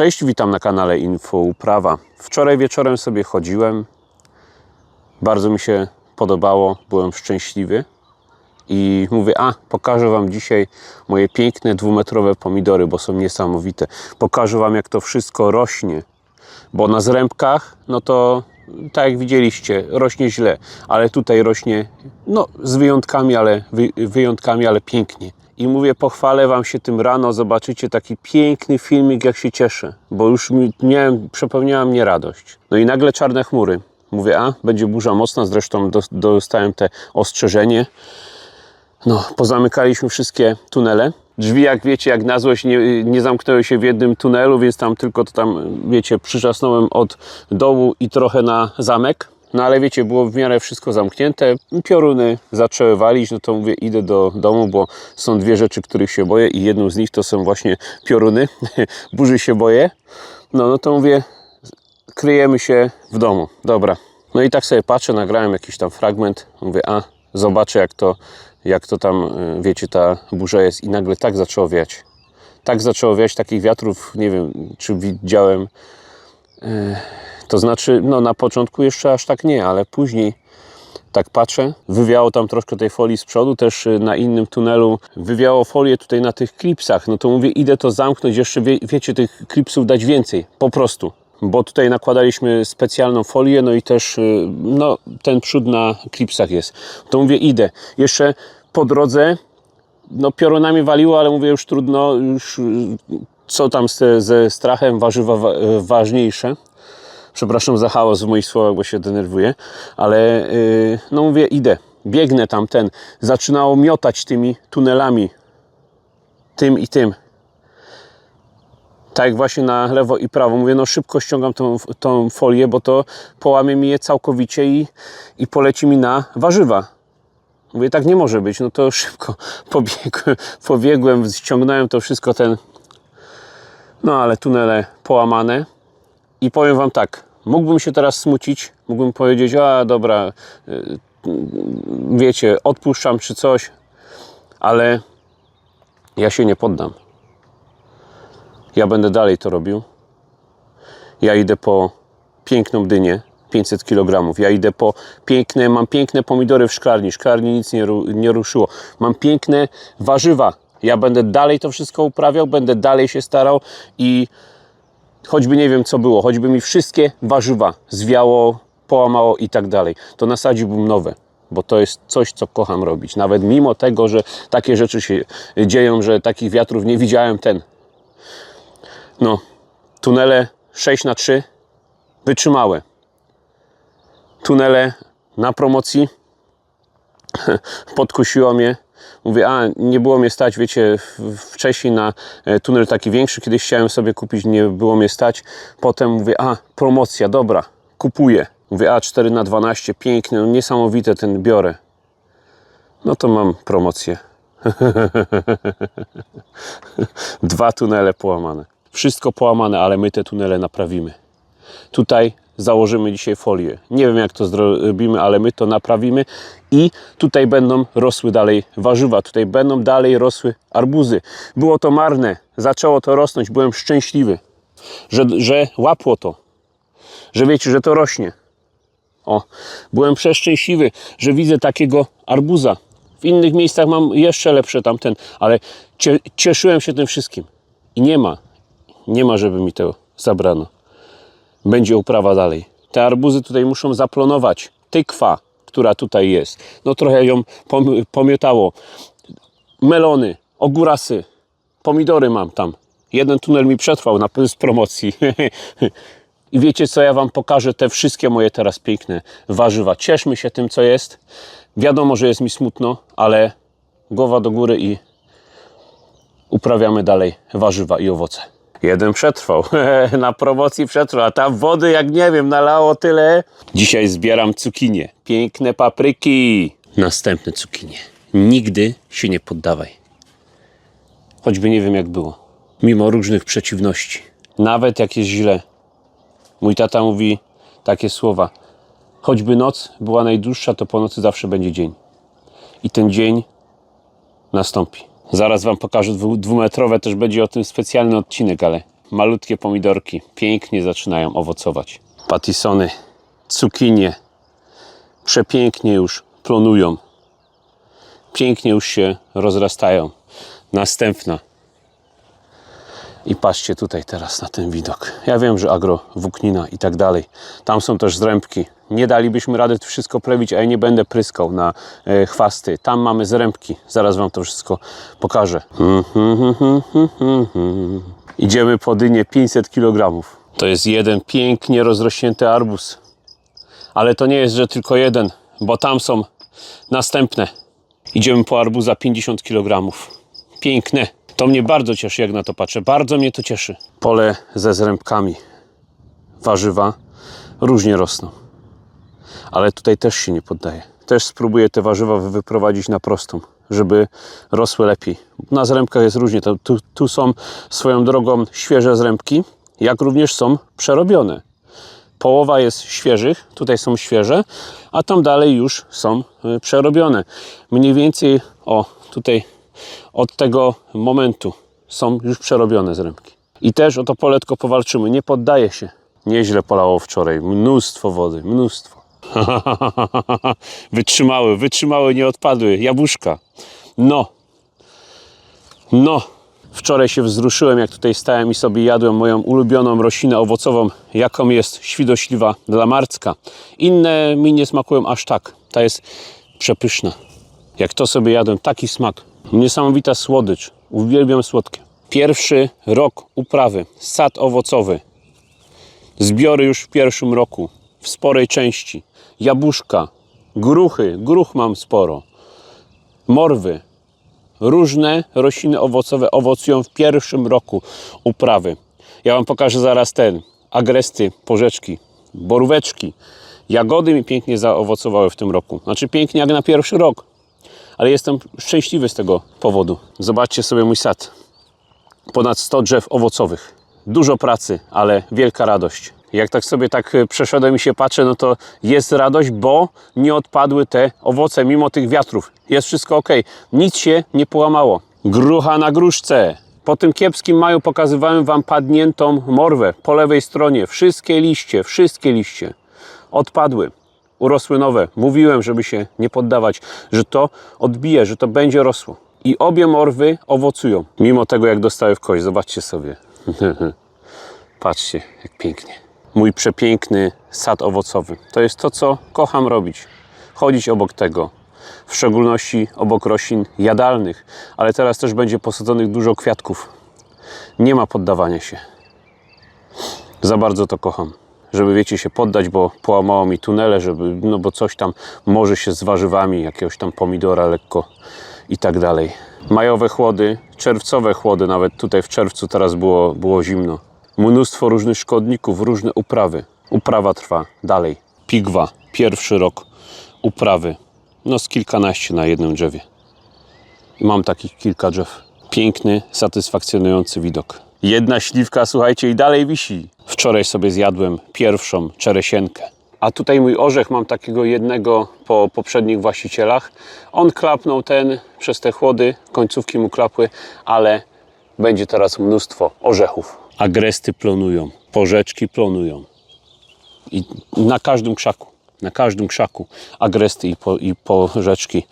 Cześć, witam na kanale Info Uprawa. Wczoraj wieczorem sobie chodziłem. Bardzo mi się podobało, byłem szczęśliwy. I mówię, a pokażę Wam dzisiaj moje piękne dwumetrowe pomidory, bo są niesamowite. Pokażę Wam jak to wszystko rośnie. Bo na zrębkach, no to tak jak widzieliście, rośnie źle. Ale tutaj rośnie, no z wyjątkami, ale, wy, wyjątkami, ale pięknie. I mówię, pochwalę Wam się tym rano, zobaczycie taki piękny filmik, jak się cieszę, bo już mi- miałem, przepełniała mnie radość. No i nagle czarne chmury. Mówię, a, będzie burza mocna, zresztą dos- dostałem te ostrzeżenie. No, pozamykaliśmy wszystkie tunele. Drzwi, jak wiecie, jak na złość nie, nie zamknęły się w jednym tunelu, więc tam tylko to tam, wiecie, przyczasnąłem od dołu i trochę na zamek. No ale wiecie, było w miarę wszystko zamknięte. Pioruny zaczęły walić, no to mówię, idę do domu, bo są dwie rzeczy, których się boję i jedną z nich to są właśnie pioruny. Burzy się boję. No, no to mówię, kryjemy się w domu. Dobra. No i tak sobie patrzę, nagrałem jakiś tam fragment. Mówię, a zobaczę jak to, jak to tam, y, wiecie, ta burza jest. I nagle tak zaczęło wiać. Tak zaczęło wiać takich wiatrów, nie wiem, czy widziałem. y, To znaczy, no na początku jeszcze aż tak nie, ale później tak patrzę, wywiało tam troszkę tej folii z przodu, też y, na innym tunelu wywiało folię tutaj na tych klipsach, no to mówię, idę to zamknąć, jeszcze wie, wiecie, tych klipsów dać więcej, po prostu. Bo tutaj nakładaliśmy specjalną folię, no i też y, no, ten przód na klipsach jest. To mówię, idę. Jeszcze po drodze, no piorunami waliło, ale mówię, już trudno, już y, co tam ze, ze strachem, warzywa wa, y, ważniejsze. Przepraszam za chaos w moich słowach, bo się denerwuję, ale yy, no mówię, idę, biegnę tam ten. Zaczynało miotać tymi tunelami, tym i tym. Tak jak właśnie na lewo i prawo. Mówię, no szybko ściągam tą, tą folię, bo to połamie mi je całkowicie i, i poleci mi na warzywa. Mówię, tak nie może być. No to szybko pobiegłem, pobiegłem ściągnąłem to wszystko ten. No ale tunele połamane. I powiem Wam tak, mógłbym się teraz smucić, mógłbym powiedzieć, a dobra, y, wiecie, odpuszczam czy coś, ale ja się nie poddam. Ja będę dalej to robił. Ja idę po piękną dynię, 500 kg. Ja idę po piękne, mam piękne pomidory w szklarni. Szklarni nic nie, nie ruszyło. Mam piękne warzywa. Ja będę dalej to wszystko uprawiał, będę dalej się starał i choćby nie wiem co było, choćby mi wszystkie warzywa zwiało, połamało i tak dalej, to nasadziłbym nowe, bo to jest coś, co kocham robić. Nawet mimo tego, że takie rzeczy się dzieją, że takich wiatrów nie widziałem ten. No, tunele 6 na 3 wytrzymałe. Tunele na promocji podkusiło mnie. Mówię, a nie było mnie stać, wiecie, wcześniej na e, tunel taki większy, kiedyś chciałem sobie kupić, nie było mnie stać. Potem mówię, a promocja, dobra, kupuję. Mówię, a 4 na 12 piękny, no niesamowite ten biorę. No to mam promocję. Dwa tunele połamane. Wszystko połamane, ale my te tunele naprawimy. Tutaj założymy dzisiaj folię. Nie wiem jak to zrobimy, ale my to naprawimy i tutaj będą rosły dalej warzywa, tutaj będą dalej rosły arbuzy. Było to marne, zaczęło to rosnąć, byłem szczęśliwy, że, że łapło to, że wiecie, że to rośnie. O, byłem przeszczęśliwy, że widzę takiego arbuza. W innych miejscach mam jeszcze lepsze tamten, ale cie, cieszyłem się tym wszystkim. I nie ma, nie ma, żeby mi to zabrano będzie uprawa dalej. Te arbuzy tutaj muszą zaplonować. Tykwa, która tutaj jest, no trochę ją pom- pomiotało. Melony, ogórasy, pomidory mam tam. Jeden tunel mi przetrwał na z promocji. I wiecie co, ja Wam pokażę te wszystkie moje teraz piękne warzywa. Cieszmy się tym, co jest. Wiadomo, że jest mi smutno, ale głowa do góry i uprawiamy dalej warzywa i owoce. Jeden przetrwał. Na promocji przetrwał, a tam wody, jak nie wiem, nalało tyle. Dzisiaj zbieram cukinie. Piękne papryki. Następne cukinie. Nigdy się nie poddawaj. Choćby nie wiem, jak było. Mimo różnych przeciwności. Nawet jak jest źle. Mój tata mówi takie słowa. Choćby noc była najdłuższa, to po nocy zawsze będzie dzień. I ten dzień nastąpi. Zaraz Wam pokażę dwu, dwumetrowe, też będzie o tym specjalny odcinek, ale malutkie pomidorki pięknie zaczynają owocować. Patisony, cukinie przepięknie już plonują. Pięknie już się rozrastają. Następna. I patrzcie tutaj teraz na ten widok. Ja wiem, że agro, włóknina i tak dalej. Tam są też zrębki. Nie dalibyśmy rady to wszystko plewić, a ja nie będę pryskał na e, chwasty. Tam mamy zrębki. Zaraz Wam to wszystko pokażę. Idziemy po dynię 500 kg. To jest jeden pięknie rozrośnięty arbuz. Ale to nie jest, że tylko jeden, bo tam są następne. Idziemy po arbuza 50 kg. Piękne. To mnie bardzo cieszy, jak na to patrzę. Bardzo mnie to cieszy. Pole ze zrębkami. Warzywa różnie rosną. Ale tutaj też się nie poddaję. Też spróbuję te warzywa wy- wyprowadzić na prostą, żeby rosły lepiej. Na zrębkach jest różnie. Tu, tu są swoją drogą świeże zrębki, jak również są przerobione połowa jest świeżych, tutaj są świeże, a tam dalej już są y, przerobione. Mniej więcej, o tutaj od tego momentu są już przerobione zrębki. I też o to poletko powalczymy, nie poddaje się. Nieźle polało wczoraj, mnóstwo wody, mnóstwo. wytrzymały, wytrzymały, nie odpadły, jabłuszka. No, no, wczoraj się wzruszyłem, jak tutaj stałem i sobie jadłem moją ulubioną roślinę owocową, jaką jest świdośliwa lamarcka. Inne mi nie smakują aż tak. Ta jest przepyszna. Jak to sobie jadłem, taki smak. Niesamowita słodycz. Uwielbiam słodkie. Pierwszy rok uprawy, sad owocowy. Zbiory już w pierwszym roku, w sporej części. Jabłuszka, gruchy, gruch mam sporo. Morwy, różne rośliny owocowe owocują w pierwszym roku uprawy. Ja Wam pokażę zaraz ten, agresty, porzeczki, boróweczki. Jagody mi pięknie zaowocowały w tym roku. Znaczy pięknie jak na pierwszy rok. Ale jestem szczęśliwy z tego powodu. Zobaczcie sobie mój sad. Ponad 100 drzew owocowych. Dużo pracy, ale wielka radość. Jak tak sobie tak e, przeszedłem i się patrzę, no to jest radość, bo nie odpadły te owoce mimo tych wiatrów. Jest wszystko ok. Nic się nie połamało. Grucha na gruszce. Po tym kiepskim maju pokazywałem Wam padniętą morwę po lewej stronie. Wszystkie liście, wszystkie liście odpadły. Urosły nowe. Mówiłem, żeby się nie poddawać, że to odbije, że to będzie rosło. I obie morwy owocują. Mimo tego, jak dostały w kość. Zobaczcie sobie. Patrzcie, jak pięknie. Mój przepiękny sad owocowy. To jest to, co kocham robić. Chodzić obok tego. W szczególności obok roślin jadalnych, ale teraz też będzie posadzonych dużo kwiatków. Nie ma poddawania się. Za bardzo to kocham. Żeby, wiecie, się poddać, bo połamało mi tunele, żeby, no bo coś tam może się z warzywami, jakiegoś tam pomidora lekko i tak dalej. Majowe chłody, czerwcowe chłody, nawet tutaj w czerwcu teraz było, było zimno. Mnóstwo różnych szkodników, różne uprawy. Uprawa trwa dalej. Pigwa, pierwszy rok uprawy. No z kilkanaście na jednym drzewie. I mam takich kilka drzew. Piękny, satysfakcjonujący widok. Jedna śliwka, słuchajcie, i dalej wisi. Wczoraj sobie zjadłem pierwszą czeresienkę. A tutaj mój orzech mam takiego jednego po poprzednich właścicielach. On klapnął ten przez te chłody, końcówki mu klapły, ale będzie teraz mnóstwo orzechów. Agresty plonują, porzeczki plonują. I na każdym krzaku, na każdym krzaku agresty i, po, i porzeczki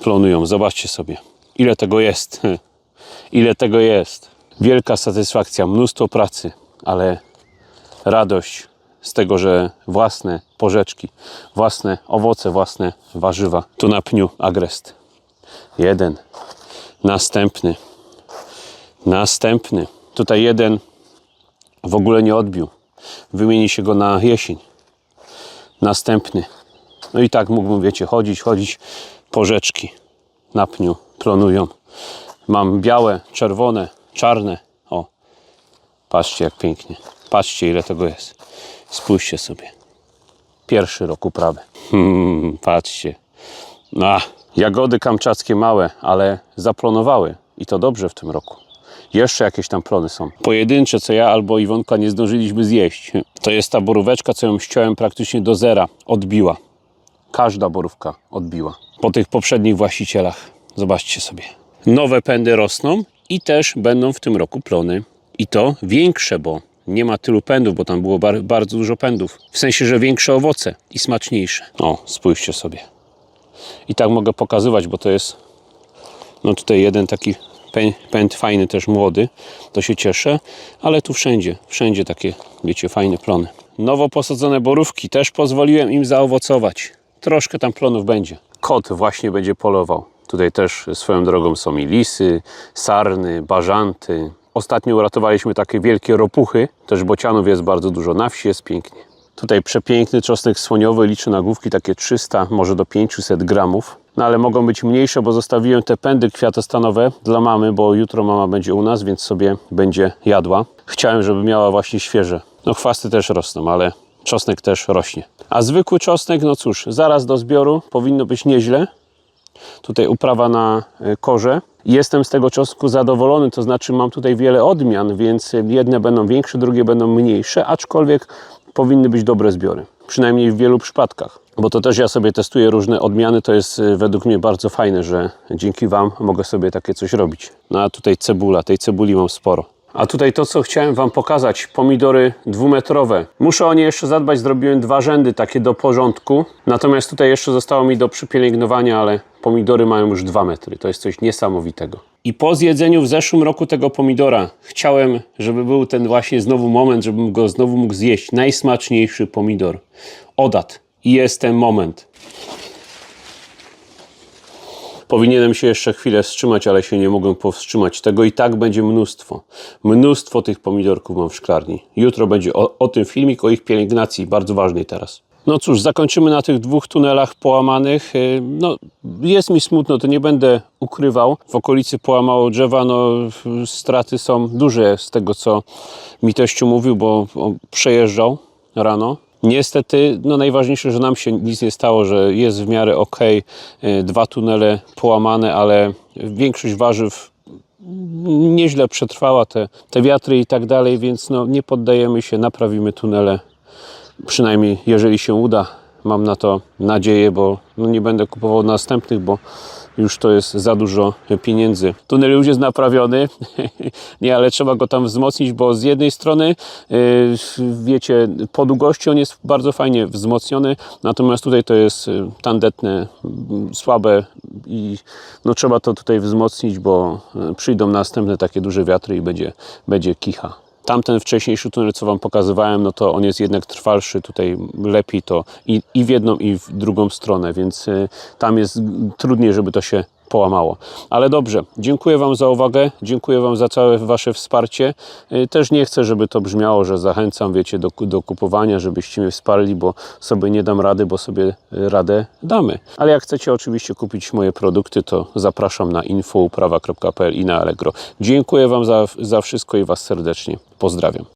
plonują. Zobaczcie sobie, ile tego jest. Ile tego jest. Wielka satysfakcja, mnóstwo pracy, ale radość z tego, że własne porzeczki, własne owoce, własne warzywa. Tu na pniu agrest. Jeden. Następny. Następny. Tutaj jeden w ogóle nie odbił. Wymieni się go na jesień. Następny. No i tak mógłbym, wiecie, chodzić, chodzić. Porzeczki na pniu plonują. Mam białe, czerwone, czarne. O, patrzcie jak pięknie. Patrzcie ile tego jest. Spójrzcie sobie. Pierwszy rok uprawy. Hmm, patrzcie. A, jagody kamczackie małe, ale zaplonowały. I to dobrze w tym roku. Jeszcze jakieś tam plony są. Pojedyncze, co ja albo Iwonka nie zdążyliśmy zjeść. To jest ta boróweczka, co ją ściąłem praktycznie do zera. Odbiła. Każda borówka odbiła. Po tych poprzednich właścicielach. Zobaczcie sobie. Nowe pędy rosną i też będą w tym roku plony. I to większe, bo nie ma tylu pędów, bo tam było bar- bardzo dużo pędów. W sensie, że większe owoce i smaczniejsze. O, spójrzcie sobie. I tak mogę pokazywać, bo to jest no tutaj jeden taki pęd fajny, też młody, to się cieszę, ale tu wszędzie, wszędzie takie, wiecie, fajne plony. Nowo posadzone borówki, też pozwoliłem im zaowocować. Troszkę tam plonów będzie. Kot właśnie będzie polował. Tutaj też swoją drogą są i lisy, sarny, bażanty. Ostatnio uratowaliśmy takie wielkie ropuchy, też bocianów jest bardzo dużo, na wsi jest pięknie. Tutaj przepiękny czosnek słoniowy, liczy na główki takie 300, może do 500 gramów. No ale mogą być mniejsze, bo zostawiłem te pędy kwiatostanowe dla mamy, bo jutro mama będzie u nas, więc sobie będzie jadła. Chciałem, żeby miała właśnie świeże. No chwasty też rosną, ale czosnek też rośnie. A zwykły czosnek, no cóż, zaraz do zbioru powinno być nieźle. Tutaj uprawa na y, korze. Jestem z tego czosnku zadowolony, to znaczy mam tutaj wiele odmian, więc jedne będą większe, drugie będą mniejsze, aczkolwiek powinny być dobre zbiory. Przynajmniej w wielu przypadkach. Bo to też ja sobie testuję różne odmiany, to jest y, według mnie bardzo fajne, że dzięki Wam mogę sobie takie coś robić. No a tutaj cebula, tej cebuli mam sporo. A tutaj to, co chciałem Wam pokazać, pomidory dwumetrowe. Muszę o nie jeszcze zadbać, zrobiłem dwa rzędy takie do porządku. Natomiast tutaj jeszcze zostało mi do przypielęgnowania, ale pomidory mają już dwa metry. To jest coś niesamowitego. I po zjedzeniu w zeszłym roku tego pomidora chciałem, żeby był ten właśnie znowu moment, żebym go znowu mógł zjeść. Najsmaczniejszy pomidor. Odat. Jest ten moment. Powinienem się jeszcze chwilę wstrzymać, ale się nie mogę powstrzymać. Tego i tak będzie mnóstwo. Mnóstwo tych pomidorków mam w szklarni. Jutro będzie o, o tym filmik, o ich pielęgnacji, bardzo ważnej teraz. No cóż, zakończymy na tych dwóch tunelach połamanych. Yy, No, jest mi smutno, to nie będę ukrywał. W okolicy połamało drzewa, no straty są duże z tego, co mi teściu mówił, bo przejeżdżał rano. Niestety, no najważniejsze, że nam się nic nie stało, że jest w miarę ok, dwa tunele połamane, ale większość warzyw nieźle przetrwała te, te wiatry i tak dalej, więc no, nie poddajemy się, naprawimy tunele, przynajmniej jeżeli się uda. Mam na to nadzieję, bo no, nie będę kupował następnych, bo już to jest za dużo pieniędzy. Tunel już jest naprawiony, nie, ale trzeba go tam wzmocnić, bo z jednej strony, yy, wiecie, po długości on jest bardzo fajnie wzmocniony, natomiast tutaj to jest yy, tandetne, yy, słabe i no, trzeba to tutaj wzmocnić, bo yy, przyjdą następne takie duże wiatry i będzie, będzie kicha. Tamten wcześniejszy tunel, co Wam pokazywałem, no to on jest jednak trwalszy, tutaj lepiej to i, i w jedną, i w drugą stronę, więc y, tam jest trudniej, żeby to się połamało. Ale dobrze, dziękuję Wam za uwagę, dziękuję Wam za całe Wasze wsparcie. Y, Też nie chcę, żeby to brzmiało, że zachęcam, wiecie, do, do kupowania, żebyście mnie wsparli, bo sobie nie dam rady, bo sobie y, radę damy. Ale jak chcecie oczywiście kupić moje produkty, to zapraszam na infouprawa.pl i na Allegro. Dziękuję Wam za, za wszystko i Was serdecznie pozdrawiam.